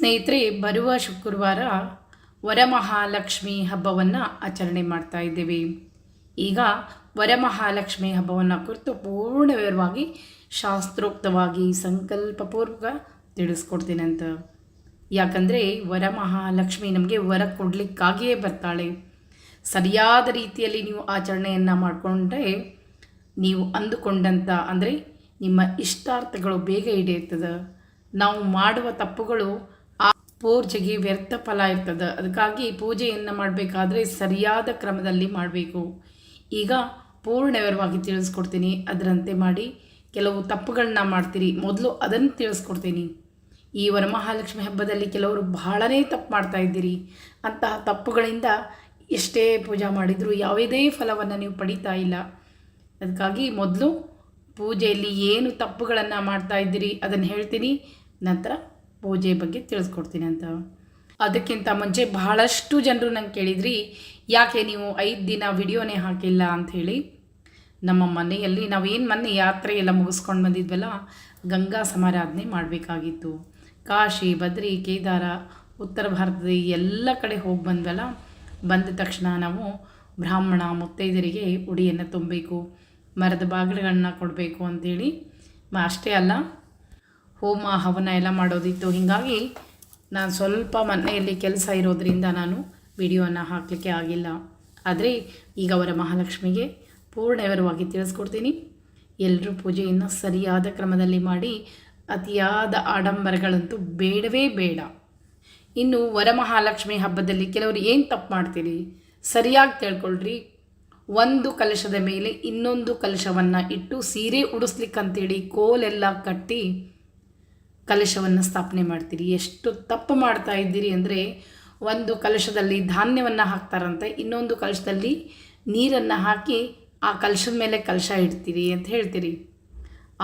ಸ್ನೇಹಿತರೆ, ಬರುವ ಶುಕ್ರವಾರ ವರಮಹಾಲಕ್ಷ್ಮಿ ಹಬ್ಬವನ್ನು ಆಚರಣೆ ಮಾಡ್ತಾ ಇದ್ದೇವೆ. ಈಗ ವರಮಹಾಲಕ್ಷ್ಮಿ ಹಬ್ಬವನ್ನು ಕುರಿತು ಪೂರ್ಣ ವಿವರವಾಗಿ ಶಾಸ್ತ್ರೋಕ್ತವಾಗಿ ಸಂಕಲ್ಪಪೂರ್ವಕ ತಿಳಿಸ್ಕೊಡ್ತೀನಿ ಅಂತ. ಯಾಕಂದರೆ, ವರಮಹಾಲಕ್ಷ್ಮಿ ನಮಗೆ ವರ ಕೊಡಲಿಕ್ಕಾಗಿಯೇ ಬರ್ತಾಳೆ. ಸರಿಯಾದ ರೀತಿಯಲ್ಲಿ ನೀವು ಆಚರಣೆಯನ್ನು ಮಾಡಿಕೊಂಡ್ರೆ ನೀವು ಅಂದುಕೊಂಡಂಥ ಅಂದರೆ ನಿಮ್ಮ ಇಷ್ಟಾರ್ಥಗಳು ಬೇಗ ಈಡೇರ್ತದೆ. ನಾವು ಮಾಡುವ ತಪ್ಪುಗಳು ಪೂಜೆಗೆ ವ್ಯರ್ಥ ಫಲ ಇರ್ತದೆ. ಅದಕ್ಕಾಗಿ ಪೂಜೆಯನ್ನು ಮಾಡಬೇಕಾದ್ರೆ ಸರಿಯಾದ ಕ್ರಮದಲ್ಲಿ ಮಾಡಬೇಕು. ಈಗ ಪೂರ್ಣ ವಿವರವಾಗಿ ತಿಳಿಸ್ಕೊಡ್ತೀನಿ. ಅದರಂತೆ ಮಾಡಿ ಕೆಲವು ತಪ್ಪುಗಳನ್ನ ಮಾಡ್ತೀರಿ. ಮೊದಲು ಅದನ್ನು ತಿಳಿಸ್ಕೊಡ್ತೀನಿ. ಈ ವರಮಹಾಲಕ್ಷ್ಮಿ ಹಬ್ಬದಲ್ಲಿ ಕೆಲವರು ಬಹಳನೇ ತಪ್ಪು ಮಾಡ್ತಾ ಇದ್ದೀರಿ. ಅಂತಹ ತಪ್ಪುಗಳಿಂದ ಎಷ್ಟೇ ಪೂಜೆ ಮಾಡಿದರೂ ಯಾವುದೇ ಫಲವನ್ನು ನೀವು ಪಡಿತಾ ಇಲ್ಲ. ಅದಕ್ಕಾಗಿ ಮೊದಲು ಪೂಜೆಯಲ್ಲಿ ಏನು ತಪ್ಪುಗಳನ್ನು ಮಾಡ್ತಾ ಇದ್ದೀರಿ ಅದನ್ನು ಹೇಳ್ತೀನಿ. ನಂತರ ಪೂಜೆ ಬಗ್ಗೆ ತಿಳಿಸ್ಕೊಡ್ತೀನಿ ಅಂತ. ಅದಕ್ಕಿಂತ ಮುಂಚೆ ಬಹಳಷ್ಟು ಜನರು ನಂಗೆ ಕೇಳಿದ್ರಿ, ಯಾಕೆ ನೀವು ಐದು ದಿನ ವಿಡಿಯೋನೇ ಹಾಕಿಲ್ಲ? ಅಂಥೇಳಿ ನಮ್ಮ ಮನೆಯಲ್ಲಿ ನಾವೇನು ಮೊನ್ನೆ ಯಾತ್ರೆ ಎಲ್ಲ ಮುಗಿಸ್ಕೊಂಡು ಬಂದಿದ್ವಲ್ಲ, ಗಂಗಾ ಸಮಾರಾಧನೆ ಮಾಡಬೇಕಾಗಿತ್ತು. ಕಾಶಿ, ಬದ್ರಿ, ಕೇದಾರ, ಉತ್ತರ ಭಾರತದ ಎಲ್ಲ ಕಡೆ ಹೋಗಿ ಬಂದ್ವಲ್ಲ, ಬಂದ ತಕ್ಷಣ ನಾವು ಬ್ರಾಹ್ಮಣ ಮುತ್ತೈದರಿಗೆ ಉಡಿಯನ್ನು ತುಂಬಬೇಕು, ಮರದ ಬಾಗಿಲುಗಳನ್ನ ಕೊಡಬೇಕು ಅಂಥೇಳಿ ಅಷ್ಟೇ ಅಲ್ಲ ಹೋಮ, ಹವನ ಎಲ್ಲ ಮಾಡೋದಿತ್ತು. ಹೀಗಾಗಿ ನಾನು ಸ್ವಲ್ಪ ಮನೆಯಲ್ಲಿ ಕೆಲಸ ಇರೋದರಿಂದ ನಾನು ವಿಡಿಯೋನ ಹಾಕಲಿಕ್ಕೆ ಆಗಿಲ್ಲ. ಆದರೆ ಈಗ ಅವರ ಮಹಾಲಕ್ಷ್ಮಿಗೆ ಪೂರ್ಣ ವಿವರವಾಗಿ ತಿಳಿಸ್ಕೊಡ್ತೀನಿ. ಎಲ್ಲರೂ ಪೂಜೆಯನ್ನು ಸರಿಯಾದ ಕ್ರಮದಲ್ಲಿ ಮಾಡಿ, ಅತಿಯಾದ ಆಡಂಬರಗಳಂತೂ ಬೇಡವೇ ಬೇಡ. ಇನ್ನು ವರಮಹಾಲಕ್ಷ್ಮಿ ಹಬ್ಬದಲ್ಲಿ ಕೆಲವರು ಏನು ತಪ್ಪು ಮಾಡ್ತೀರಿ? ಸರಿಯಾಗಿ ತಿಳ್ಕೊಳ್ರಿ. ಒಂದು ಕಲಶದ ಮೇಲೆ ಇನ್ನೊಂದು ಕಲಶವನ್ನು ಇಟ್ಟು ಸೀರೆ ಉಡಿಸ್ಲಿಕ್ಕಂತೇಳಿ ಕೋಲೆಲ್ಲ ಕಟ್ಟಿ ಕಲಶವನ್ನು ಸ್ಥಾಪನೆ ಮಾಡ್ತೀರಿ? ಎಷ್ಟು ತಪ್ಪು ಮಾಡ್ತಾ ಇದ್ದೀರಿ ಅಂದರೆ ಒಂದು ಕಲಶದಲ್ಲಿ ಧಾನ್ಯವನ್ನು ಹಾಕ್ತಾರಂತೆ, ಇನ್ನೊಂದು ಕಲಶದಲ್ಲಿ ನೀರನ್ನು ಹಾಕಿ ಆ ಕಲಶದ ಮೇಲೆ ಕಲಶ ಇಡ್ತೀರಿ ಅಂತ ಹೇಳ್ತೀರಿ.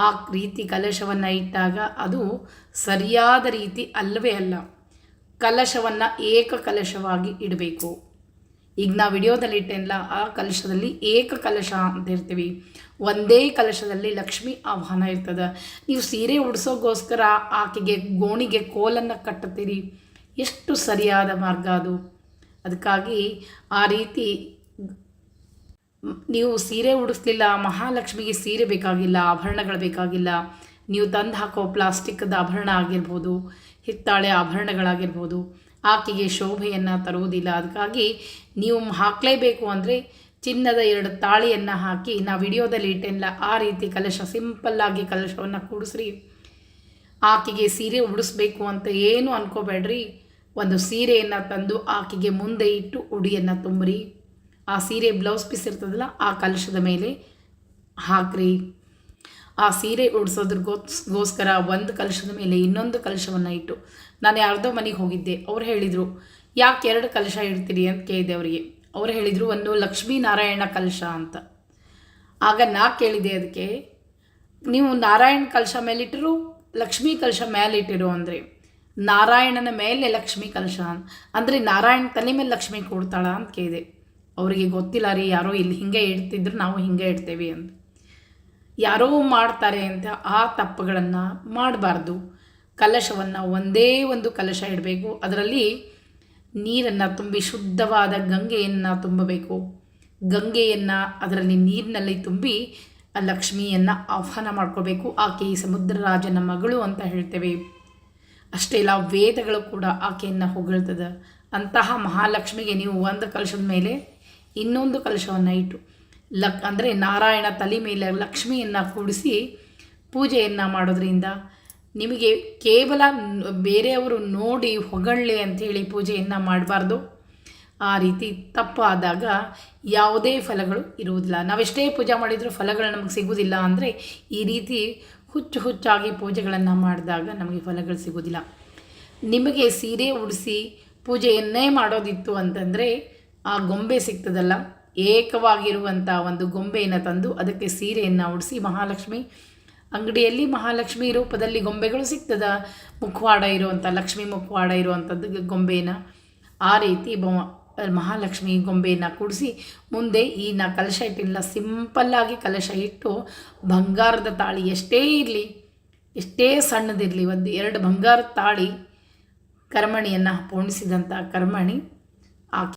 ಆ ರೀತಿ ಕಲಶವನ್ನು ಇಟ್ಟಾಗ ಅದು ಸರಿಯಾದ ರೀತಿ ಅಲ್ಲವೇ ಅಲ್ಲ, ಕಲಶವನ್ನು ಏಕ ಕಲಶವಾಗಿ ಇಡಬೇಕು. ಈಗ ನಾವು ವಿಡಿಯೋದಲ್ಲಿ ಇಟ್ಟೆಲ್ಲ ಆ ಕಲಶದಲ್ಲಿ ಏಕ ಕಲಶ ಅಂತ ಇರ್ತೀವಿ. ಒಂದೇ ಕಲಶದಲ್ಲಿ ಲಕ್ಷ್ಮಿ ಆಹ್ವಾನ ಇರ್ತದೆ. ನೀವು ಸೀರೆ ಉಡಿಸೋಗೋಸ್ಕರ ಆಕೆಗೆ ಗೋಣಿಗೆ ಕೋಲನ್ನು ಕಟ್ಟುತ್ತೀರಿ. ಎಷ್ಟು ಸರಿಯಾದ ಮಾರ್ಗ ಅದು. ಅದಕ್ಕಾಗಿ ಆ ರೀತಿ ನೀವು ಸೀರೆ ಉಡಿಸ್ಲಿಲ್ಲ, ಮಹಾಲಕ್ಷ್ಮಿಗೆ ಸೀರೆ ಬೇಕಾಗಿಲ್ಲ, ಆಭರಣಗಳು ಬೇಕಾಗಿಲ್ಲ, ನೀವು ತಂದು ಹಾಕೋ ಪ್ಲಾಸ್ಟಿಕ್ದ ಆಭರಣ ಆಗಿರ್ಬೋದು, ಹಿತ್ತಾಳೆ ಆಭರಣಗಳಾಗಿರ್ಬೋದು ಆಕೆಗೆ ಶೋಭೆಯನ್ನು ತರುವುದಿಲ್ಲ. ಅದಕ್ಕಾಗಿ ನೀವು ಹಾಕಲೇಬೇಕು ಅಂದರೆ ಚಿನ್ನದ ಎರಡು ತಾಳಿಯನ್ನು ಹಾಕಿ ನಾ ವಿಡಿಯೋದಲ್ಲಿ ಇಟ್ಟೆಲ್ಲ ಆ ರೀತಿ ಕಲಶ ಸಿಂಪಲ್ಲಾಗಿ ಕಲಶವನ್ನು ಕೂಡಿಸ್ರಿ. ಆಕೆಗೆ ಸೀರೆ ಉಡಿಸ್ಬೇಕು ಅಂತ ಏನು ಅನ್ಕೋಬೇಡ್ರಿ. ಒಂದು ಸೀರೆಯನ್ನು ತಂದು ಆಕೆಗೆ ಮುಂದೆ ಇಟ್ಟು ಉಡಿಯನ್ನು ತುಂಬ್ರಿ. ಆ ಸೀರೆ ಬ್ಲೌಸ್ ಪೀಸ್ ಇರ್ತದಲ್ಲ, ಆ ಕಲಶದ ಮೇಲೆ ಹಾಕ್ರಿ. ಆ ಸೀರೆ ಉಡ್ಸೋದ್ರಗೋಸ್ಕರ ಒಂದು ಕಲಶದ ಮೇಲೆ ಇನ್ನೊಂದು ಕಲಶವನ್ನು ಇಟ್ಟು ನಾನು ಯಾರ್ದೋ ಮನೆಗೆ ಹೋಗಿದ್ದೆ. ಅವ್ರು ಹೇಳಿದರು, ಯಾಕೆ ಎರಡು ಕಲಶ ಇಡ್ತೀರಿ? ಅಂತ ಕೇಳಿದೆ ಅವರಿಗೆ. ಅವ್ರು ಹೇಳಿದರು, ಒಂದು ಲಕ್ಷ್ಮೀನಾರಾಯಣ ಕಲಶ ಅಂತ. ಆಗ ನಾ ಕೇಳಿದೆ ಅದಕ್ಕೆ, ನೀವು ನಾರಾಯಣ ಕಲಶ ಮೇಲಿಟ್ಟರು ಲಕ್ಷ್ಮೀ ಕಲಶ ಮೇಲಿಟ್ಟಿರು ಅಂದರೆ? ನಾರಾಯಣನ ಮೇಲೆ ಲಕ್ಷ್ಮೀ ಕಲಶ ಅಂದರೆ ನಾರಾಯಣ ತಲೆ ಮೇಲೆ ಲಕ್ಷ್ಮಿ ಕೊಡ್ತಾಳ ಅಂತ ಕೇಳಿದೆ. ಅವರಿಗೆ ಗೊತ್ತಿಲ್ಲ ರೀ, ಯಾರೋ ಇಲ್ಲಿ ಹಿಂಗೆ ಇಡ್ತಿದ್ರು, ನಾವು ಹಿಂಗೆ ಇಡ್ತೇವೆ ಅಂತ. ಯಾರೋ ಮಾಡ್ತಾರೆ ಅಂತ ಆ ತಪ್ಪುಗಳನ್ನು ಮಾಡಬಾರ್ದು. ಕಲಶವನ್ನು ಒಂದೇ ಒಂದು ಕಲಶ ಇಡಬೇಕು. ಅದರಲ್ಲಿ ನೀರನ್ನು ತುಂಬಿ ಶುದ್ಧವಾದ ಗಂಗೆಯನ್ನು ತುಂಬಬೇಕು. ಗಂಗೆಯನ್ನು ಅದರಲ್ಲಿ ನೀರಿನಲ್ಲಿ ತುಂಬಿ ಆ ಲಕ್ಷ್ಮಿಯನ್ನು ಆಹ್ವಾನ ಮಾಡ್ಕೋಬೇಕು. ಆಕೆ ಸಮುದ್ರ ರಾಜನ ಮಗಳು ಅಂತ ಹೇಳ್ತೇವೆ. ಅಷ್ಟೇ ಇಲ್ಲ, ವೇದಗಳು ಕೂಡ ಆಕೆಯನ್ನು ಹೊಗಳ್ತದೆ. ಅಂತಹ ಮಹಾಲಕ್ಷ್ಮಿಗೆ ನೀವು ಒಂದು ಕಲಶದ ಮೇಲೆ ಇನ್ನೊಂದು ಕಲಶವನ್ನು ಇಟ್ಟು ಲಕ್ ಅಂದರೆ ನಾರಾಯಣ ತಲೆ ಮೇಲೆ ಲಕ್ಷ್ಮಿಯನ್ನು ಕೂಡಿಸಿ ಪೂಜೆಯನ್ನು ಮಾಡೋದ್ರಿಂದ ನಿಮಗೆ ಕೇವಲ ಬೇರೆಯವರು ನೋಡಿ ಹೊಗಳ್ಳಿ ಅಂಥೇಳಿ ಪೂಜೆಯನ್ನು ಮಾಡಬಾರ್ದು. ಆ ರೀತಿ ತಪ್ಪಾದಾಗ ಯಾವುದೇ ಫಲಗಳು ಇರುವುದಿಲ್ಲ. ನಾವೆಷ್ಟೇ ಪೂಜೆ ಮಾಡಿದರೂ ಫಲಗಳು ನಮಗೆ ಸಿಗುವುದಿಲ್ಲ ಅಂದರೆ ಈ ರೀತಿ ಹುಚ್ಚು ಹುಚ್ಚಾಗಿ ಪೂಜೆಗಳನ್ನು ಮಾಡಿದಾಗ ನಮಗೆ ಫಲಗಳು ಸಿಗೋದಿಲ್ಲ ನಿಮಗೆ ಸೀರೆ ಉಡಿಸಿ ಪೂಜೆಯನ್ನೇ ಮಾಡೋದಿತ್ತು ಅಂತಂದರೆ ಆ ಗೊಂಬೆ ಸಿಗ್ತದಲ್ಲ. ಏಕವಾಗಿರುವಂಥ ಒಂದು ಗೊಂಬೆಯನ್ನು ತಂದು ಅದಕ್ಕೆ ಸೀರೆಯನ್ನು ಉಡಿಸಿ ಮಹಾಲಕ್ಷ್ಮಿ ಅಂಗಡಿಯಲ್ಲಿ ಮಹಾಲಕ್ಷ್ಮಿ ರೂಪದಲ್ಲಿ ಗೊಂಬೆಗಳು ಸಿಗ್ತದ. ಮುಖವಾಡ ಇರುವಂಥ ಲಕ್ಷ್ಮಿ ಮುಖವಾಡ ಇರುವಂಥದ್ದು ಗೊಂಬೆನ ಆ ರೀತಿ ಮಹಾಲಕ್ಷ್ಮಿ ಗೊಂಬೆಯನ್ನು ಕೂಡಿಸಿ ಮುಂದೆ ಈ ನಾ ಕಲಶ ಇಟ್ಟಿಲ್ಲ ಸಿಂಪಲ್ಲಾಗಿ ಕಲಶ ಇಟ್ಟು ಬಂಗಾರದ ತಾಳಿ ಎಷ್ಟೇ ಇರಲಿ, ಎಷ್ಟೇ ಸಣ್ಣದಿರಲಿ, ಒಂದು ಎರಡು ಬಂಗಾರದ ತಾಳಿ ಕರ್ಮಣಿಯನ್ನು ಪೋಣಿಸಿದಂಥ ಕರ್ಮಣಿ ಆಕೆ